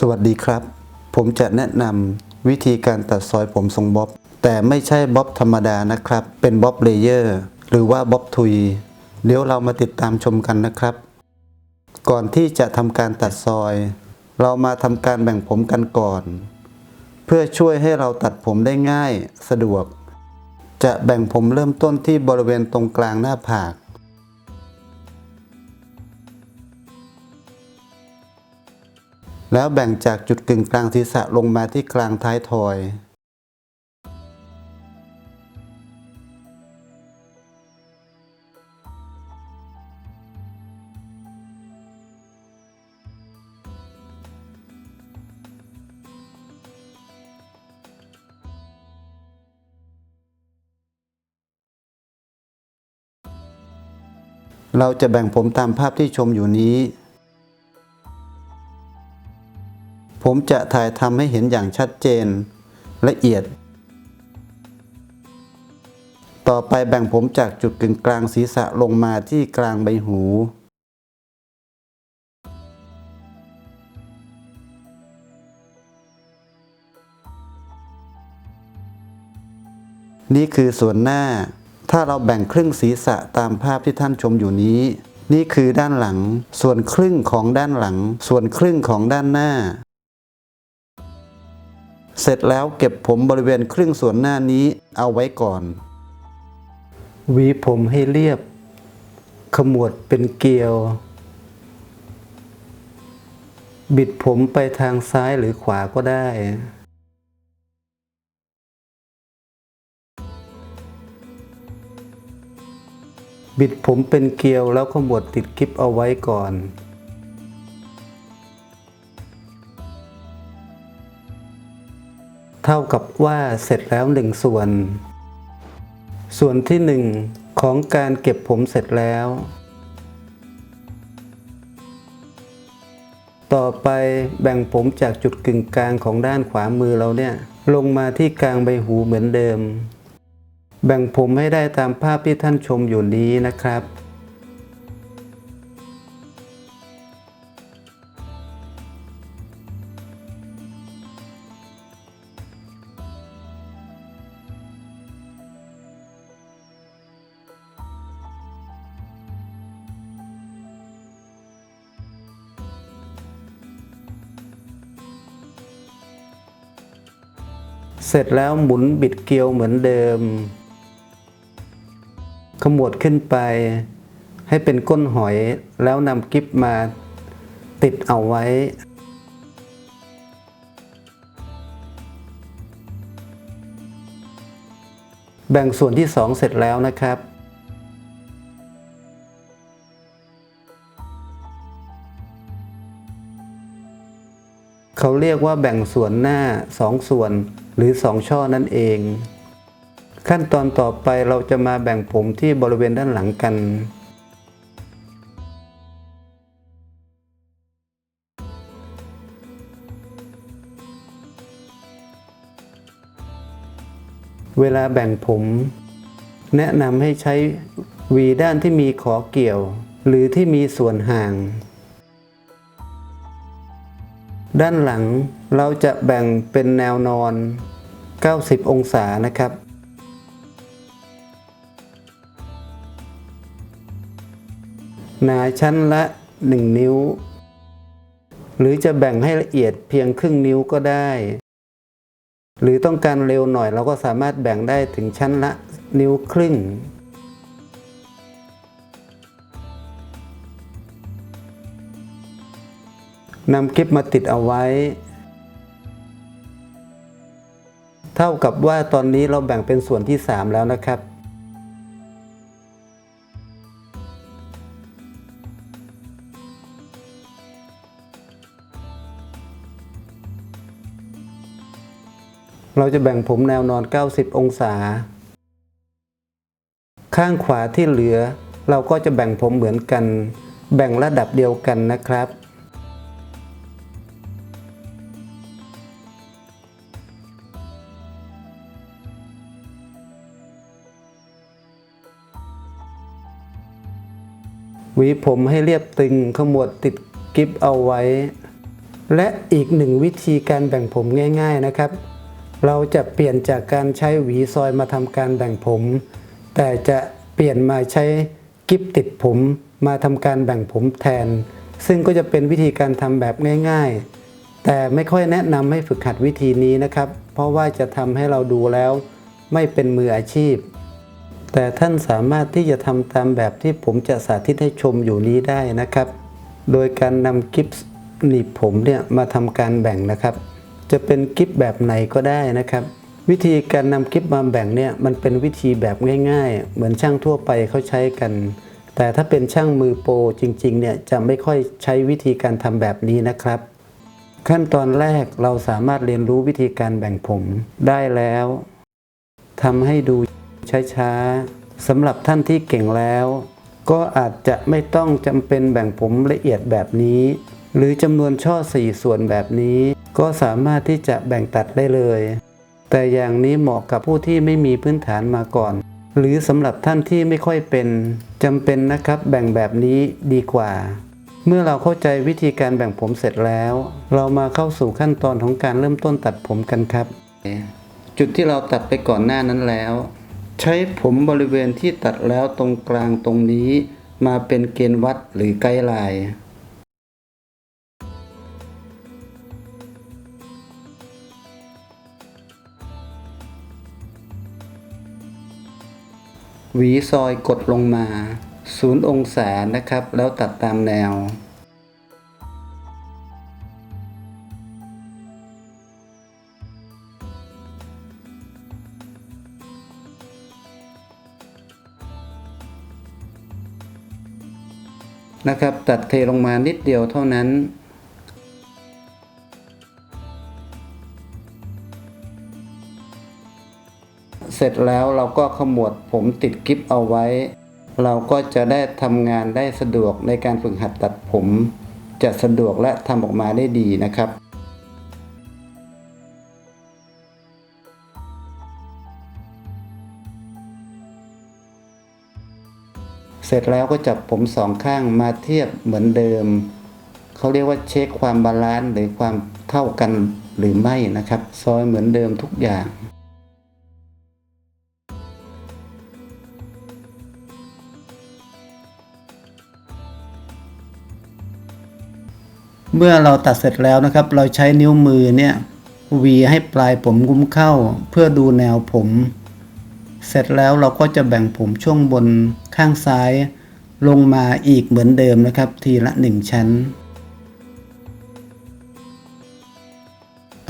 สวัสดีครับ ผมจะแนะนำวิธีการตัดซอยผมทรงบ๊อบ แต่ไม่ใช่บ๊อบธรรมดานะครับ เป็นบ๊อบเลเยอร์ หรือว่าบ๊อบทุย เดี๋ยวเรามาติดตามชมกันนะครับ ก่อนที่จะทำการตัดซอย เรามาทำการแบ่งผมกันก่อน เพื่อช่วยให้เราตัดผมได้ง่าย สะดวก จะแบ่งผมเริ่มต้นที่บริเวณตรงกลางหน้าผาก แล้วแบ่งจากจุดกึ่งกลางศีรษะลงมาที่กลางท้ายทอย เราจะแบ่งผมตามภาพที่ชมอยู่นี้ ผมจะถ่ายทำให้เห็นอย่างชัดเจน ละเอียด ต่อไปแบ่งผมจากจุดกึ่งกลางศีรษะลงมาที่กลางใบหู นี่คือส่วนหน้า ถ้าเราแบ่งครึ่งศีรษะตามภาพที่ท่านชมอยู่นี้นี่คือด้านหลัง ส่วนครึ่งของด้านหลัง ส่วนครึ่งของด้านหน้า เสร็จแล้วเก็บผมบริเวณครึ่งส่วนหน้านี้เอาไว้ก่อน หวีผมให้เรียบ ขมวดเป็นเกลียว บิดผมไปทางซ้ายหรือขวาก็ได้ บิดผมเป็นเกลียวแล้วขมวดติดกิ๊บเอาไว้ก่อน เท่ากับว่าเสร็จแล้วหนึ่งส่วน ส่วนที่หนึ่งของการเก็บผมเสร็จแล้ว ต่อไปแบ่งผมจากจุดกึ่งกลางของด้านขวามือเราเนี่ย ลงมาที่กลางใบหูเหมือนเดิม แบ่งผมให้ได้ตามภาพที่ท่านชมอยู่นี้นะครับ เสร็จแล้วหมุนบิดเกลียวเหมือนเดิม ขมวดขึ้นไป ให้เป็นก้นหอยแล้วนำกิ๊บมาติดเอาไว้ แบ่งส่วนที่สองเสร็จแล้วนะครับเขาเรียกว่าแบ่งส่วนหน้าสองส่วน หรือสองช่อนั่นเอง ขั้นตอนต่อไปเราจะมาแบ่งผมที่บริเวณด้านหลังกัน เวลาแบ่งผม แนะนำให้ใช้หวีด้านที่มีขอเกี่ยว หรือที่มีส่วนห่างด้านหลังเราจะแบ่งเป็นแนวนอน 90 องศานะครับ หนาชั้นละ 1 นิ้ว หรือจะแบ่งให้ละเอียดเพียงครึ่งนิ้วก็ได้ หรือต้องการเร็วหน่อยเราก็สามารถแบ่งได้ถึงชั้นละนิ้วครึ่งนำคลิปมาติดเอาไว้ เท่ากับว่าตอนนี้เราแบ่งเป็นส่วนที่ 3 แล้วนะครับ เราจะแบ่งผมแนวนอน 90 องศา ข้างขวาที่เหลือ เราก็จะแบ่งผมเหมือนกัน แบ่งระดับเดียวกันนะครับ หวีผมให้เรียบตึงขมวดติดกิฟเอาไว้ และอีกหนึ่งวิธีการแบ่งผมง่ายๆนะครับ เราจะเปลี่ยนจากการใช้หวีซอยมาทำการแบ่งผม แต่จะเปลี่ยนมาใช้กิ๊บติดผมมาทำการแบ่งผมแทน ซึ่งก็จะเป็นวิธีการทำแบบง่าย ๆ แต่ไม่ค่อยแนะนำให้ฝึกหัดวิธีนี้นะครับ เพราะว่าจะทำให้เราดูแล้ว ไม่เป็นมืออาชีพ แต่ท่านสามารถที่จะทำตามแบบที่ผมจะสาธิตให้ชมอยู่นี้ได้นะครับ โดยการนำกิฟส์หนีบผมเนี่ยมาทำการแบ่งนะครับ จะเป็นกิฟแบบไหนก็ได้นะครับ วิธีการนำกิฟมาแบ่งเนี่ยมันเป็นวิธีแบบง่าย ๆ เหมือนช่างทั่วไปเขาใช้กัน แต่ถ้าเป็นช่างมือโปรจริงๆเนี่ยจะไม่ค่อยใช้วิธีการทำแบบนี้นะครับ ขั้นตอนแรกเราสามารถเรียนรู้วิธีการแบ่งผมได้แล้วทำให้ดู ช้าๆสำหรับท่านที่เก่งแล้ว ก็อาจจะไม่ต้องจำเป็นแบ่งผมละเอียดแบบนี้ หรือจำนวนช่อสี่ส่วนแบบนี้ ก็สามารถที่จะแบ่งตัดได้เลย แต่อย่างนี้เหมาะกับผู้ที่ไม่มีพื้นฐานมาก่อน หรือสำหรับท่านที่ไม่ค่อยเป็นจำเป็นนะครับแบ่งแบบนี้ดีกว่าเมื่อเราเข้าใจวิธีการแบ่งผมเสร็จแล้ว เรามาเข้าสู่ขั้นตอนของการเริ่มต้นตัดผมกันครับ จุดที่เราตัดไปก่อนหน้านั้นแล้ว ใช้ผมบริเวณที่ตัดแล้วตรงกลางตรงนี้ มาเป็นเกณฑ์วัดหรือไกด์ไลน์หวีซอยกดลงมา 0 องศานะครับ แล้วตัดตามแนว นะครับ ตัดเทลงมานิดเดียวเท่านั้น เสร็จแล้วเราก็ขมวดผมติดกิฟเอาไว้ เราก็จะได้ทำงานได้สะดวกในการฝึกหัดตัดผม จะสะดวกและทำออกมาได้ดีนะครับ ร็จแล้วก็จับผมสองข้างมาเทียบเหมือนเดิม เขาเรียกว่าเช็คความบาลานซ์หรือความเท่ากันหรือไม่นะครับ ซอยเหมือนเดิมทุกอย่างเมื่อเราตัดเสร็จแล้วนะครับ เราใช้นิ้วมือเนี่ยวีให้ปลายผมกุ้มเข้า เพื่อดูแนวผม เสร็จแล้วเราก็จะแบ่งผมช่วงบน ข้างซ้ายลงมาอีกเหมือนเดิมนะครับ ทีละหนึ่งชั้น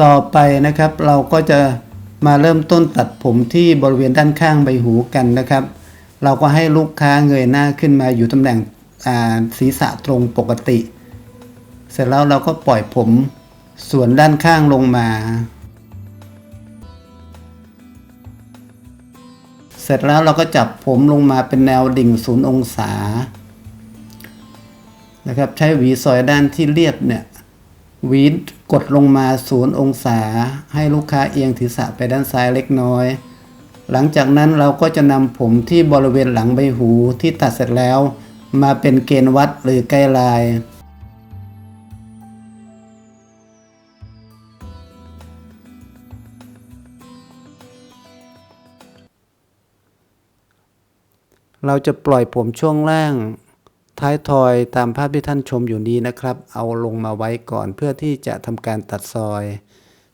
ต่อไปนะครับเราก็จะมาเริ่มต้นตัดผมที่บริเวณด้านข้างใบหูกันนะครับ เราก็ให้ลูกค้าเงยหน้าขึ้นมาอยู่ตำแหน่งศีรษะตรงปกติ เสร็จแล้วเราก็ปล่อยผมส่วนด้านข้างลงมา เสร็จแล้วเราก็จับผมลงมาเป็นแนวดิ่งศูนย์องศา นะครับ ใช้หวีซอยด้านที่เรียบเนี่ยหวีกดลงมาศูนย์องศา ให้ลูกค้าเอียงศีรษะไปด้านซ้ายเล็กน้อย หลังจากนั้นเราก็จะนำผมที่บริเวณหลังใบหูที่ตัดเสร็จแล้ว มาเป็นเกณฑ์วัดหรือไกด์ไลน์ เราจะปล่อยผมช่วงล่าง ท้ายทอยตามภาพที่ท่านชมอยู่นี้นะครับ เอาลงมาไว้ก่อนเพื่อที่จะทำการตัดซอย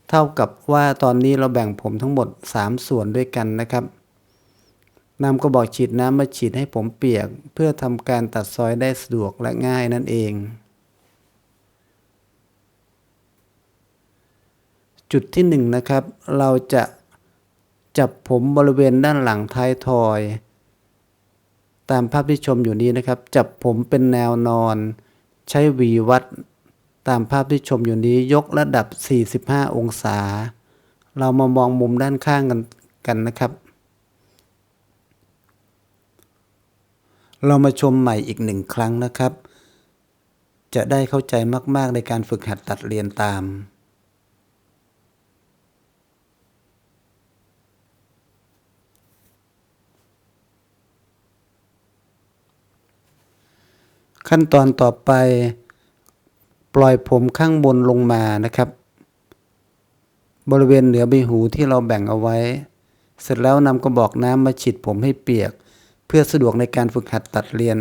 เท่ากับว่าตอนนี้เราแบ่งผมทั้งหมด 3 ส่วนด้วยกันนะครับนำกระบอกฉีดน้ำมาฉีดให้ผมเปียก เพื่อทำการตัดซอยได้สะดวกและง่ายนั่นเอง จุดที่1นงนะครับ เราจะจับผมบริเวณด้านหลังท้ายทอย ตามภาพที่ชมอยู่นี้นะครับ จับผมเป็นแนวนอน ใช้หวีวัด ตามภาพที่ชมอยู่นี้ยกระดับ 45 องศา เรามามองมุมด้านข้างกันกันนะครับ เรามาชมใหม่อีกหนึ่งครั้งนะครับ จะได้เข้าใจมาก ๆ ในการฝึกหัดตัดเรียนตาม ขั้นตอนต่อไป ปล่อยผมข้างบนลงมานะครับ บริเวณเหนือใบหูที่เราแบ่งเอาไว้ เสร็จแล้วนำกระบอกน้ำมาฉีดผมให้เปียก เพื่อสะดวกในการฝึกหัดตัดเรียน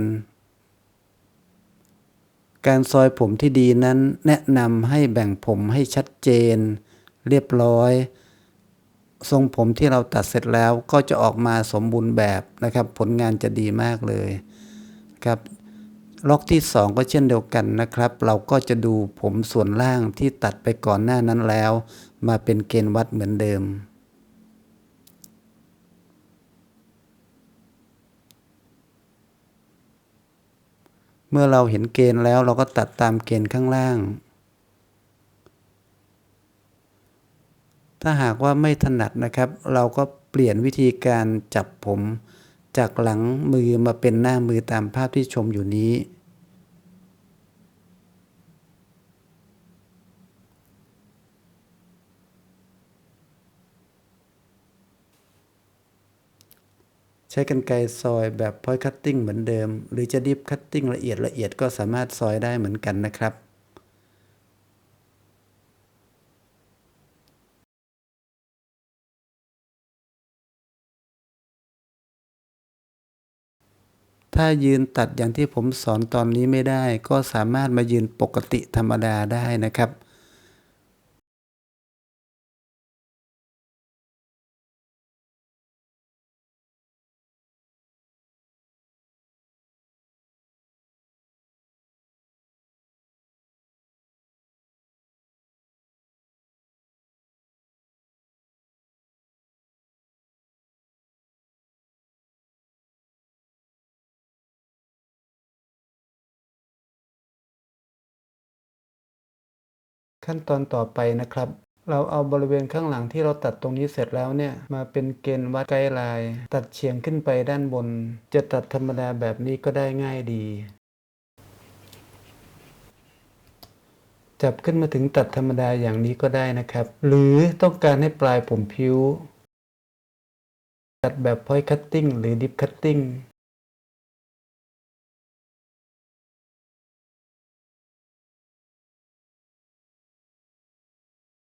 การซอยผมที่ดีนั้นแนะนำให้แบ่งผมให้ชัดเจน เรียบร้อยทรงผมที่เราตัดเสร็จแล้วก็จะออกมาสมบูรณ์แบบนะครับ ผลงานจะดีมากเลยครับ ล็อกที่ 2 ก็เช่นเดียวกันนะครับ เราก็จะดูผมส่วนล่างที่ตัดไปก่อนหน้านั้นแล้ว มาเป็นเกณฑ์วัดเหมือนเดิม เมื่อเราเห็นเกณฑ์แล้วเราก็ตัดตามเกณฑ์ข้างล่าง ถ้าหากว่าไม่ถนัดนะครับ เราก็เปลี่ยนวิธีการจับผม จากหลังมือมาเป็นหน้ามือตามภาพที่ชมอยู่นี้ ใช้กรรไกรซอยแบบพอยคัตติ้งเหมือนเดิม หรือจะดิฟคัตติ้งละเอียดละเอียดก็สามารถซอยได้เหมือนกันนะครับ ถ้ายืนตัดอย่างที่ผมสอนตอนนี้ไม่ได้ ก็สามารถมายืนปกติธรรมดาได้นะครับ ขั้นตอนต่อไปนะครับ เราเอาบริเวณข้างหลังที่เราตัดตรงนี้เสร็จแล้วเนี่ย มาเป็นเกณฑ์วัดไกด์ไลน์ตัดเฉียงขึ้นไปด้านบน จะตัดธรรมดาแบบนี้ก็ได้ง่ายดี จับขึ้นมาถึงตัดธรรมดาอย่างนี้ก็ได้นะครับ หรือต้องการให้ปลายผมพิ้วตัดแบบพอยคัตติ้งหรือดิฟคัตติ้ง